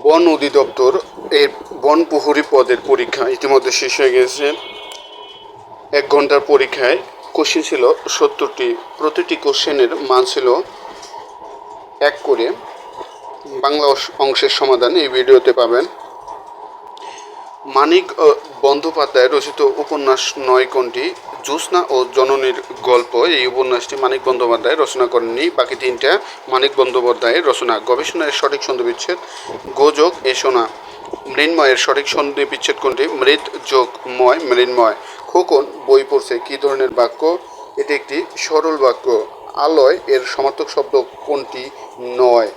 বন অধিদপ্তর এর বন প্রহরী পদের পরীক্ষা ইতিমধ্যে শেষ হয়ে গেছে। এক ঘণ্টার পরীক্ষায় কোশ্চেন ছিল সত্তরটি, প্রতিটি কোশ্চেনের মান ছিল এক করে। বাংলা অংশের সমাধান এই ভিডিওতে পাবেন। মানিক বন্দ্যোপাধ্যায় রচিত উপন্যাস নয় কোনটি? জ্যোৎস্না ও জননীর গল্প। এই উপন্যাসটি মানিক বন্দ্যোপাধ্যায় রচনা করেননি। বাকি তিনটা মানিক বন্দ্যোপাধ্যায়ের রচনা। গবেষণার সঠিক সন্ধি বিচ্ছেদ গোযোগ এসোনা মৃন্ময়ের সঠিক সন্ধি বিচ্ছেদ কোনটি? মৃৎ যোগ, ময়, মৃন্ময়। খোকন, বই পড়ছে কী ধরনের বাক্য? এটি একটি সরল বাক্য। আলয় এর সমার্থক শব্দ কোনটি? নয়।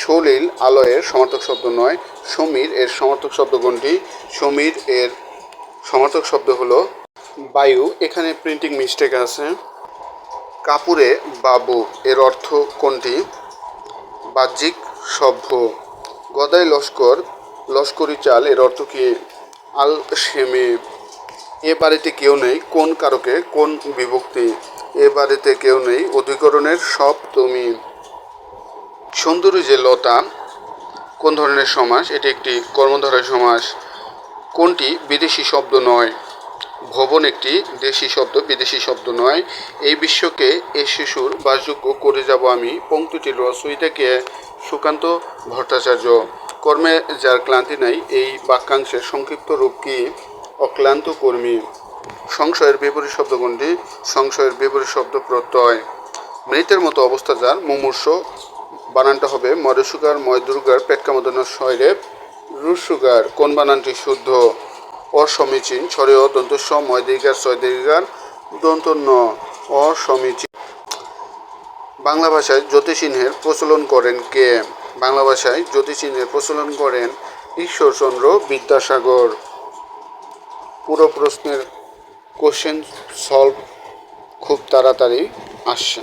সলিল আলয়ের সমার্থক শব্দ নয়। সমীর এর সমার্থক শব্দ কোনটি? সমীর এর সমার্থক শব্দ হলো বায়ু, এখানে প্রিন্টিং মিস্টেক আছে। কাপুরে বাবু, এর অর্থ কোনটি? বাহ্যিক সভ্য। গদাই লস্কর, লস্করি চাল, এর অর্থ কি? আল সেমে এ বাড়িতে কেউ নেই, কোন কারকে, কোন বিভক্তি? এ বাড়িতে কেউ নেই, অধিকরণের সব তুমি। সুন্দরী যে লতা, কোন ধরনের সমাস? এটি একটি কর্মধারয় সমাস। কোনটি বিদেশি শব্দ নয়? ভবন একটি দেশি শব্দ, বিদেশি শব্দ নয়। এই বিশ্বকে এ শিশুর বাসযোগ্য করে যাব আমি পঙ্ক্তিটির রচয়িতাকে সুকান্ত ভট্টাচার্য। কর্মে যার ক্লান্তি নাই, এই বাক্যাংশের সংক্ষিপ্ত রূপ কি? অক্লান্ত কর্মী। সংশয়ের বিপরীত শব্দ কোনটি? সংশয়ের বিপরীত শব্দ প্রত্যয়। মৃতের মতো অবস্থা যার, মুমূর্ষ বানানটা হবে মরসুগার ময় দুর্গার পেটকামদন শয়রে রুসুগার কোন বানানটি শুদ্ধ? অসমীচীন ছড়েও দন্তস্ব ময় দীর্ঘার, ছয় দীর্ঘার দন্ত ন, অসমীচীন। বাংলা ভাষায় জ্যোতিষিহ্নের প্রচলন করেন কে? বাংলা ভাষায় জ্যোতিষিহ্নের প্রচলন করেন ঈশ্বরচন্দ্র বিদ্যাসাগর। পুরো প্রশ্নের কোশ্চেন সলভ খুব তাড়াতাড়ি আসছে।